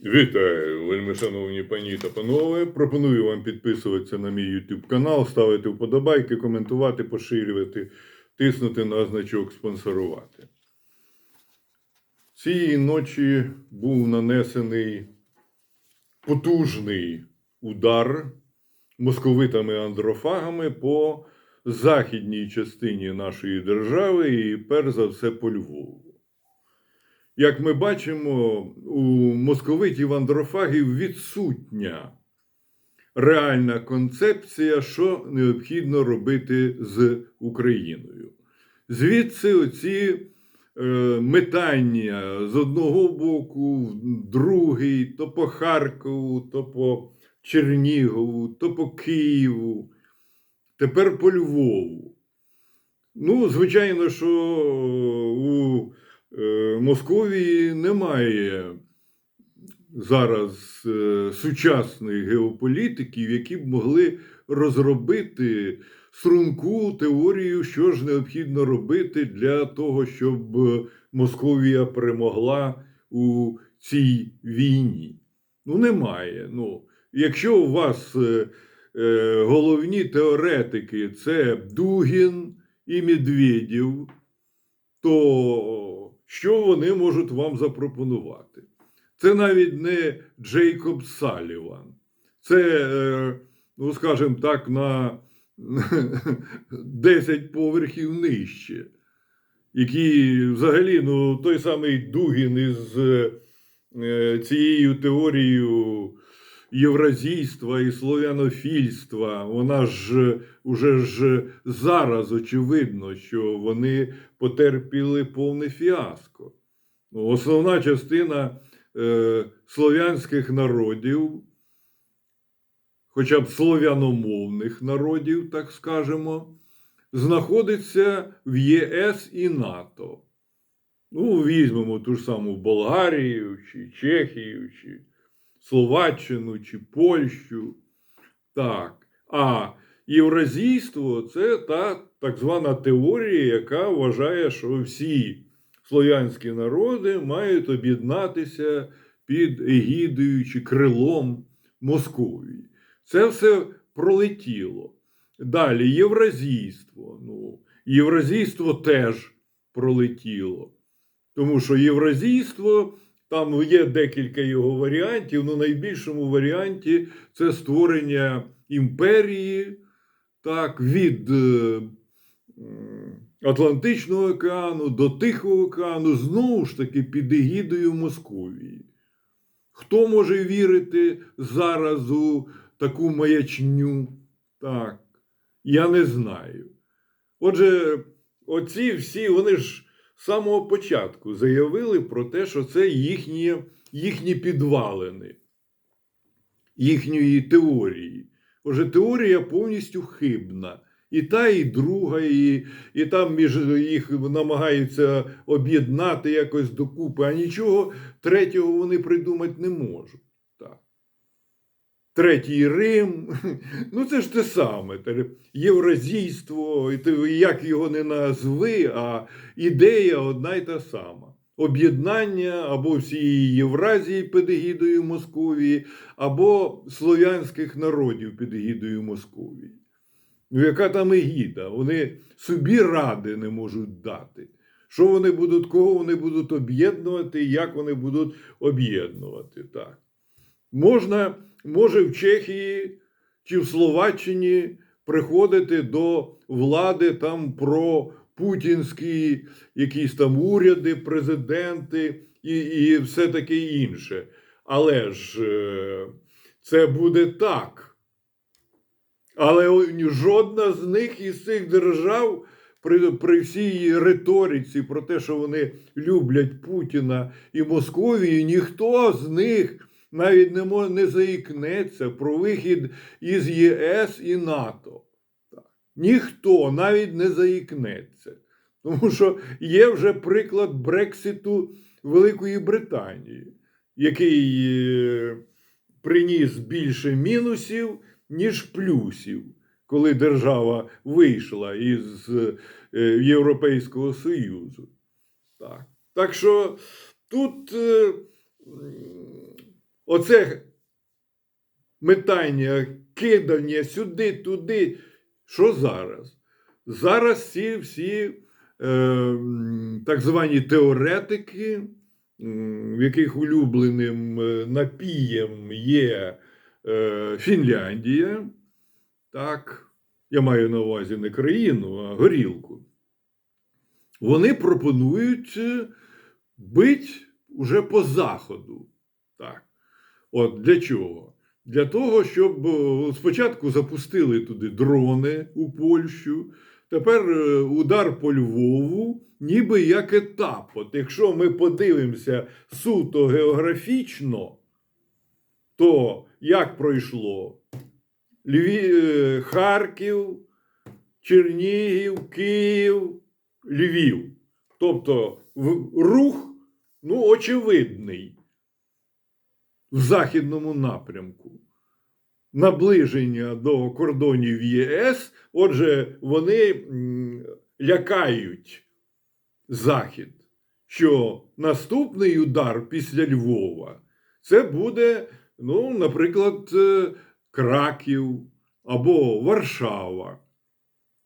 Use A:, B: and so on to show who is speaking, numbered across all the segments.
A: Вітаю, вельми шановні пані та панове. Пропоную вам підписуватися на мій YouTube канал, ставити вподобайки, коментувати, поширювати, тиснути на значок спонсорувати. Цієї ночі був нанесений потужний удар московитами-андрофагами по західній частині нашої держави і перш за все по Львову. Як ми бачимо, у московитів андрофагів відсутня реальна концепція, що необхідно робити з Україною. Звідси оці е, метання з одного боку, в другий, то по Харкову, то по Чернігову, то по Києву, тепер по Львову. Ну, звичайно, що у е, Московії немає зараз е, сучасних геополітиків, які б могли розробити струнку теорію, що ж необхідно робити для того, щоб Московія перемогла у цій війні. Ну, немає. Ну, якщо у вас е, е, головні теоретики це Дугін і Медведєв, то що вони можуть вам запропонувати? Це навіть не Джейкоб Саліван. Це, е, ну скажімо так, на 10 поверхів нижче. Який взагалі, ну, той самий Дугін із е, цією теорією євразійства і слов'янофільства, вона ж уже ж зараз очевидно, що вони потерпіли повне фіаско. Основна частина е, слов'янських народів, хоча б слов'яномовних народів, так скажемо, знаходиться в ЄС і НАТО. Ну, візьмемо ту ж саму Болгарію, чи Чехію, чи Словаччину, чи Польщу. Так. А євразійство це та так звана теорія, яка вважає, що всі слов'янські народи мають об'єднатися під егідою чи крилом Московії. Це все пролетіло. Далі євразійство. Ну, євразійство теж пролетіло. Тому що євразійство, там є декілька його варіантів. Ну, найбільшому варіанті це створення імперії так, від е, Атлантичного океану до Тихого океану, знову ж таки під егідою Московії. Хто може вірити зараз у таку маячню? Так, я не знаю. Отже, оці всі, вони ж з самого початку заявили про те, що це їхні, їхні підвалини, їхньої теорії. Отже, теорія повністю хибна. І та, і друга, і, і там між їх намагаються об'єднати якось докупи, а нічого третього вони придумати не можуть. Третій Рим, ну це ж те саме. Євразійство, як його не назви, а ідея одна й та сама. Об'єднання або всієї Євразії під егідою Московії, або слов'янських народів під егідою Московії. Ну, яка там егіда? Вони собі ради не можуть дати. Що вони будуть, кого вони будуть об'єднувати, як вони будуть об'єднувати. Так. Можна, може в Чехії чи в Словаччині приходити до влади там про путінські якісь там уряди, президенти і, і все таке інше. Але ж е, це буде так. Але жодна з них із цих держав при, при всій риториці про те, що вони люблять Путіна і Московію, ніхто з них навіть не, мо- не заікнеться про вихід із ЄС і НАТО. Так. Ніхто навіть не заікнеться. Тому що є вже приклад Брекситу Великої Британії, який е, приніс більше мінусів, ніж плюсів, коли держава вийшла із е, Європейського Союзу. Так, так що тут е, оце метання, кидання сюди, туди. Що зараз? Зараз ці всі е, так звані теоретики, в яких улюбленим е, напієм є е, Фінляндія, так, я маю на увазі не країну, а горілку. Вони пропонують е, бить уже по заходу. Так. От для чого? Для того, щоб е, спочатку запустили туди дрони у Польщу, тепер е, удар по Львову, ніби як етап. От якщо ми подивимося суто географічно, то як пройшло Львів, е, Харків, Чернігів, Київ, Львів. Тобто рух ну, очевидний в західному напрямку. Наближення до кордонів ЄС, отже, вони лякають Захід, що наступний удар після Львова це буде, ну, наприклад, е, Краків або Варшава.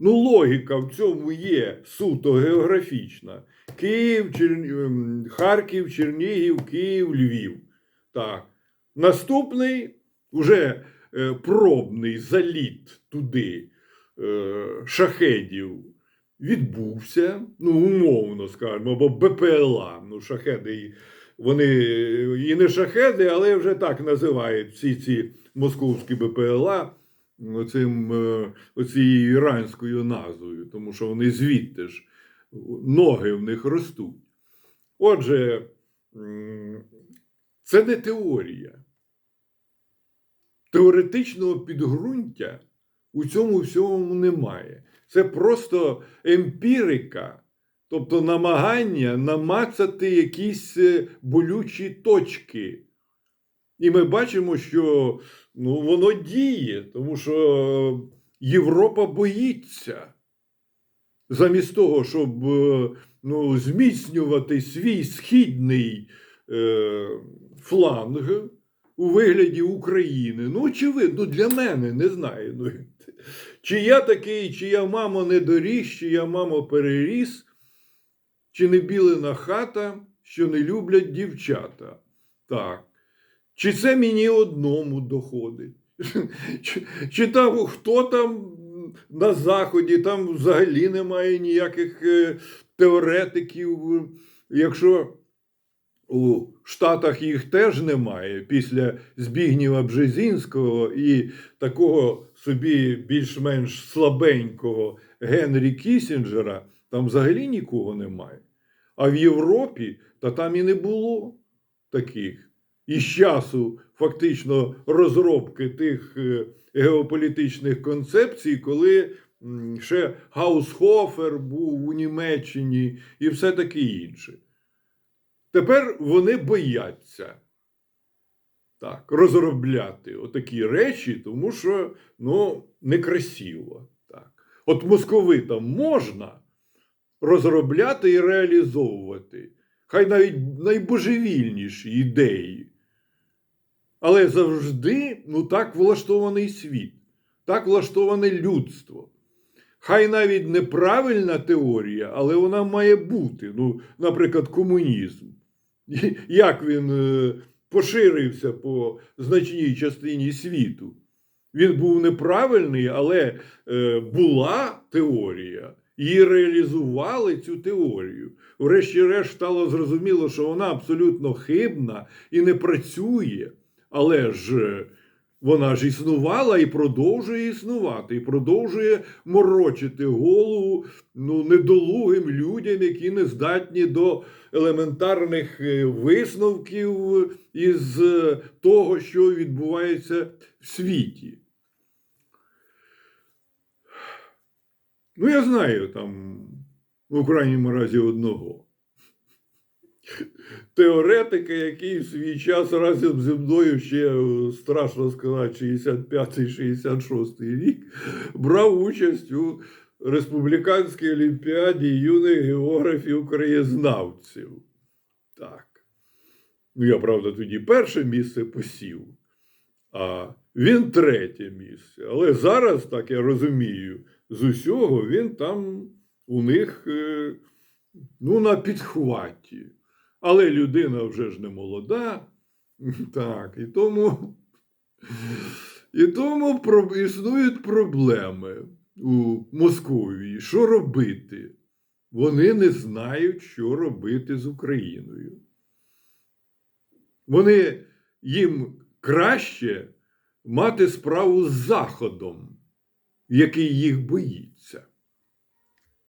A: Ну, логіка в цьому є суто географічна. Київ, Чер... Харків, Чернігів, Київ, Львів. Так. Наступний уже е, пробний заліт туди е, шахедів відбувся, ну, умовно скажемо, або БПЛА. Ну, шахеди, вони і не шахеди, але вже так називають всі ці московські БПЛА оцим, е, оцією іранською назвою, тому що вони звідти ж ноги в них ростуть. Отже, це не теорія. Теоретичного підґрунтя у цьому всьому немає. Це просто емпірика, тобто намагання намацати якісь е, болючі точки. І ми бачимо, що ну, воно діє, тому що Європа боїться. Замість того, щоб е, ну, зміцнювати свій східний е, фланг у вигляді України. Ну, очевидно, для мене не знаю. Ну, чи я такий, чи я мамо не доріс, чи я мамо переріс, чи не білена хата, що не люблять дівчата. Так. Чи це мені одному доходить? Чи, чи там хто там на Заході, там взагалі немає ніяких е, теоретиків. Якщо у Штатах їх теж немає після Збігнєва Бжезінського і такого собі більш-менш слабенького Генрі Кісінджера, там взагалі нікого немає. А в Європі та там і не було таких. І з часу фактично розробки тих е, геополітичних концепцій, коли ще Гаусхофер був у Німеччині і все таке інше. Тепер вони бояться так, розробляти отакі речі, тому що ну, некрасиво. Так. От московитам можна розробляти і реалізовувати, хай навіть найбожевільніші ідеї. Але завжди ну, так влаштований світ, так влаштоване людство. Хай навіть неправильна теорія, але вона має бути. Ну, наприклад, комунізм. Як він е, поширився по значній частині світу? Він був неправильний, але е, була теорія. Її реалізували цю теорію. Врешті-решт стало зрозуміло, що вона абсолютно хибна і не працює. Але ж е, вона ж існувала і продовжує існувати, і продовжує морочити голову ну, недолугим людям, які не здатні до елементарних е, висновків із е, того, що відбувається в світі. Ну, я знаю там, у крайньому разі, одного. Теоретика, який в свій час разом зі мною ще е, страшно сказати, 65-66 рік, брав участь у республіканській олімпіаді юних географів краєзнавців. Так. Ну, я, правда, тоді перше місце посів, а він третє місце. Але зараз, так я розумію, з усього він там у них е, ну, на підхваті. Але людина вже ж не молода. Так, і тому, і тому існують проблеми у Московії. Що робити? Вони не знають, що робити з Україною. Вони їм краще мати справу з Заходом, який їх боїться.